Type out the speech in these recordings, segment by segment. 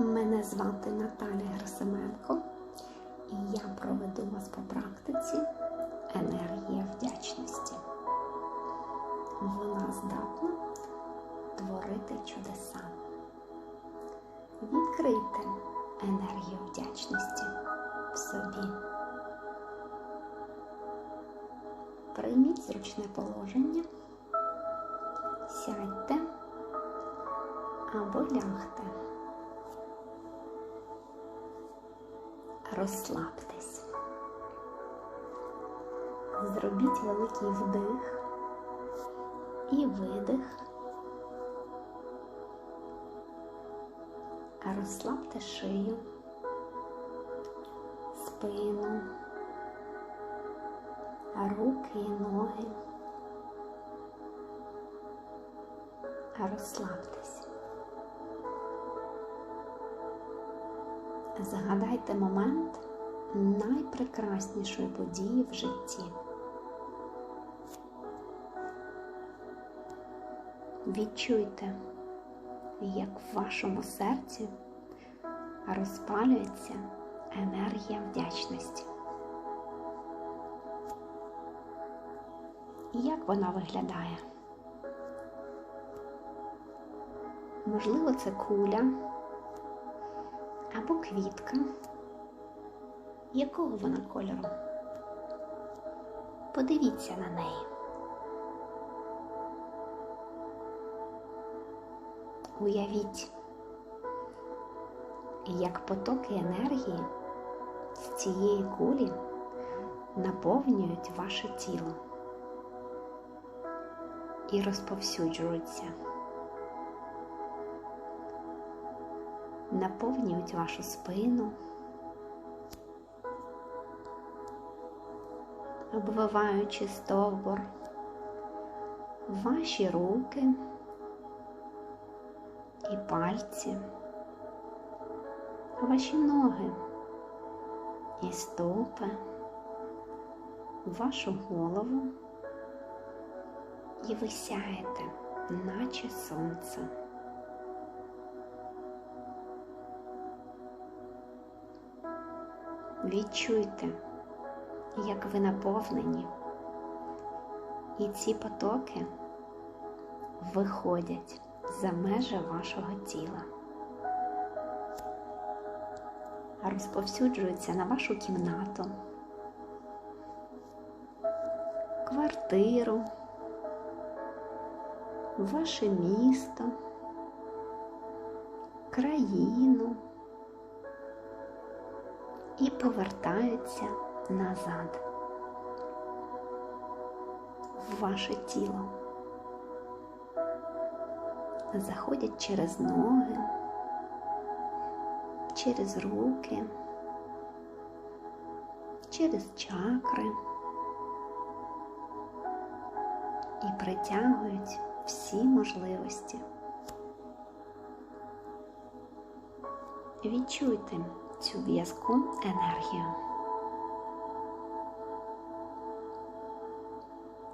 Мене звати Наталя Герасименко, і я проведу вас по практиці енергія вдячності. Вона здатна творити чудеса. Відкрийте енергію вдячності в собі. Прийміть зручне положення, сядьте або лягте. Розслабтесь. Зробіть великий вдих і видих. Розслабте шию, спину, руки і ноги. Розслабтесь. Згадайте момент найпрекраснішої події в житті. Відчуйте, як в вашому серці розпалюється енергія вдячності. Як вона виглядає? Можливо, це куля або квітка. Якого вона кольору? Подивіться на неї. Уявіть, як потоки енергії з цієї кулі наповнюють ваше тіло і розповсюджуються. Наповнюють вашу спину, обвиваючи стовбур, ваші руки і пальці, ваші ноги і стопи, вашу голову, і ви сяєте, наче сонце. Відчуйте, як ви наповнені, і ці потоки виходять за межі вашого тіла, розповсюджуються на вашу кімнату, квартиру, ваше місто, країну і повертаються назад в ваше тіло. Заходять через ноги, через руки, через чакри і притягують всі можливості. Відчуйте цю в'язку енергію.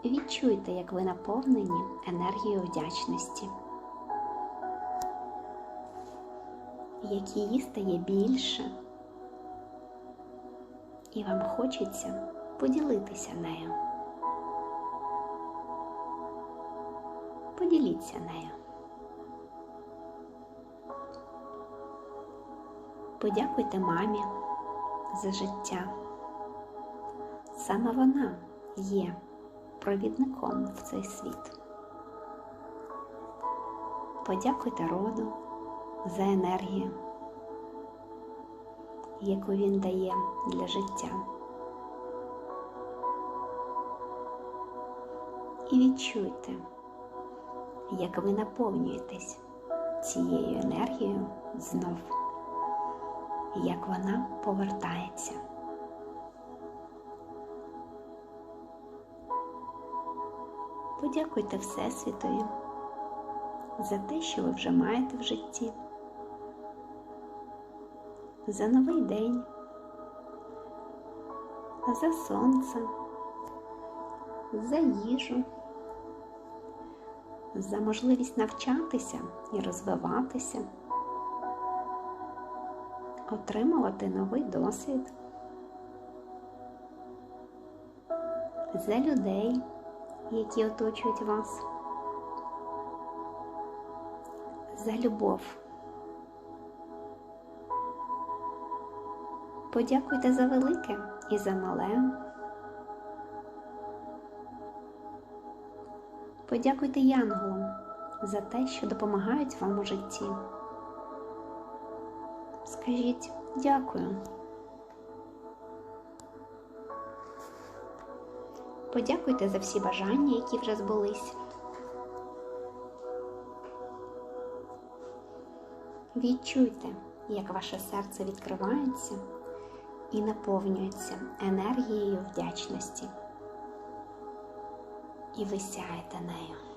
Відчуйте, як ви наповнені енергією вдячності, як її стає більше, і вам хочеться поділитися нею. Поділіться нею. Подякуйте мамі за життя. Саме вона є провідником в цей світ. Подякуйте роду за енергію, яку він дає для життя. І відчуйте, як ви наповнюєтесь цією енергією знов як вона повертається. Подякуйте Всесвітові за те, що ви вже маєте в житті, за новий день, за сонце, за їжу, за можливість навчатися і розвиватися отримувати новий досвід. За людей, які оточують вас. За любов. Подякуйте за велике і за мале. Подякуйте янголам за те, що допомагають вам у житті. Скажіть дякую. Подякуйте за всі бажання, які вже збулись. Відчуйте, як ваше серце відкривається і наповнюється енергією вдячності. І ви сяєте нею.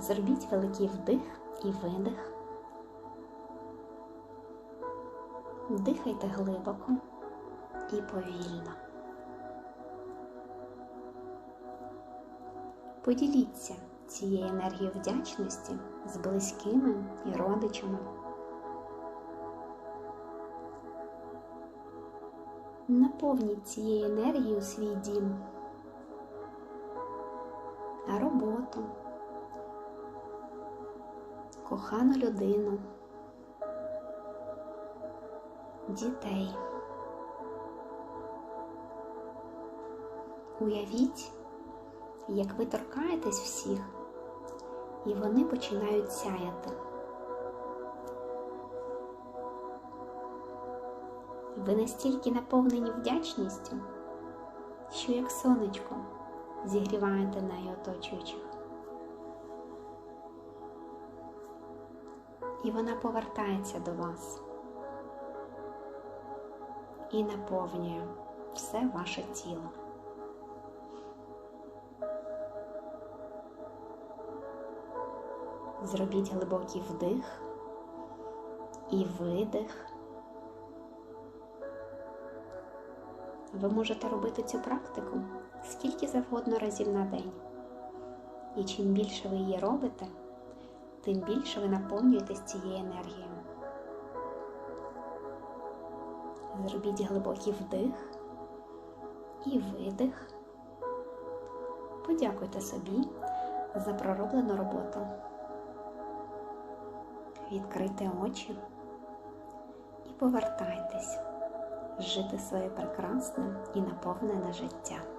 Зробіть великий вдих і видих. Дихайте глибоко і повільно. Поділіться цією енергією вдячності з близькими і родичами. Наповніть цією енергією свій дім, роботу, кохану людину, дітей. Уявіть, як ви торкаєтесь всіх, і вони починають сяяти. Ви настільки наповнені вдячністю, що як сонечко зігріваєте нею оточуючих. І вона повертається до вас і наповнює все ваше тіло. Зробіть глибокий вдих і видих. Ви можете робити цю практику скільки завгодно разів на день. І чим більше ви її робите, тим більше ви наповнюєтесь цією енергією. Зробіть глибокий вдих і видих. Подякуйте собі за пророблену роботу. Відкрийте очі і повертайтесь жити своє прекрасне і наповнене життя.